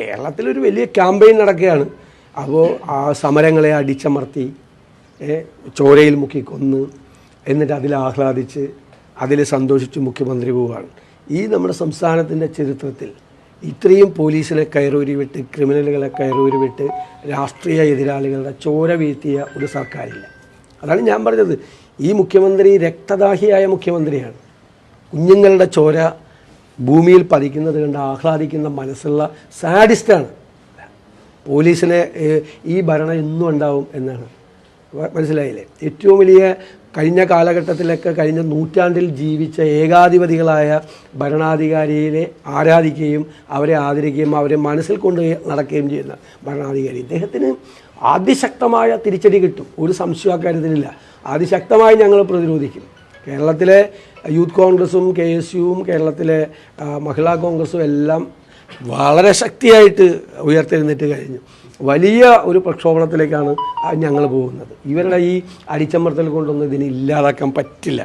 കേരളത്തിലൊരു വലിയ ക്യാമ്പയിൻ നടക്കുകയാണ്. അപ്പോൾ ആ സമരങ്ങളെ അടിച്ചമർത്തി ചോരയിൽ മുക്കി കൊന്ന് എന്നിട്ട് അതിൽ ആഹ്ലാദിച്ച് അതിൽ സന്തോഷിച്ച് മുഖ്യമന്ത്രി പോവുകയാണ്. ഈ നമ്മുടെ സംസ്ഥാനത്തിന്റെ ചരിത്രത്തിൽ ഇത്രയും പോലീസിനെ കയറൂരി വിട്ട് ക്രിമിനലുകളെ കയറൂരി വിട്ട് രാഷ്ട്രീയ എതിരാളികളുടെ ചോര വീഴ്ത്തിയ ഒരു സർക്കാരില്ല. അതാണ് ഞാൻ പറഞ്ഞത്. ഈ മുഖ്യമന്ത്രി രക്തദാഹിയായ മുഖ്യമന്ത്രിയാണ്. കുഞ്ഞുങ്ങളുടെ ചോര ഭൂമിയിൽ പതിക്കുന്നത് കണ്ട് ആഹ്ലാദിക്കുന്ന മനസ്സുള്ള സാഡിസ്റ്റാണ്. പോലീസിനെ ഈ ഭരണം ഇന്നും ഉണ്ടാവും എന്നാണ്. മനസ്സിലായില്ലേ? ഏറ്റവും വലിയ കഴിഞ്ഞ കാലഘട്ടത്തിലൊക്കെ കഴിഞ്ഞ നൂറ്റാണ്ടിൽ ജീവിച്ച ഏകാധിപതികളായ ഭരണാധികാരിയെ ആരാധിക്കുകയും അവരെ ആദരിക്കുകയും അവരെ മനസ്സിൽ കൊണ്ട് നടക്കുകയും ചെയ്യുന്ന ഭരണാധികാരി. ഇദ്ദേഹത്തിന് അതിശക്തമായ തിരിച്ചടി കിട്ടും. ഒരു സംശയം അക്കാര്യത്തിലില്ല അതിശക്തമായി ഞങ്ങൾ പ്രതിരോധിക്കും. കേരളത്തിലെ യൂത്ത് കോൺഗ്രസും കെ എസ് യുവും കേരളത്തിലെ മഹിളാ കോൺഗ്രസും എല്ലാം വളരെ ശക്തിയായിട്ട് ഉയർത്തെഴുന്നേറ്റ് കഴിഞ്ഞു. വലിയ ഒരു പ്രക്ഷോഭണത്തിലേക്കാണ് ഞങ്ങൾ പോകുന്നത്. ഇവരുടെ ഈ അടിച്ചമർത്തൽ കൊണ്ടൊന്നും ഇതിനെ ഇല്ലാതാക്കാൻ പറ്റില്ല.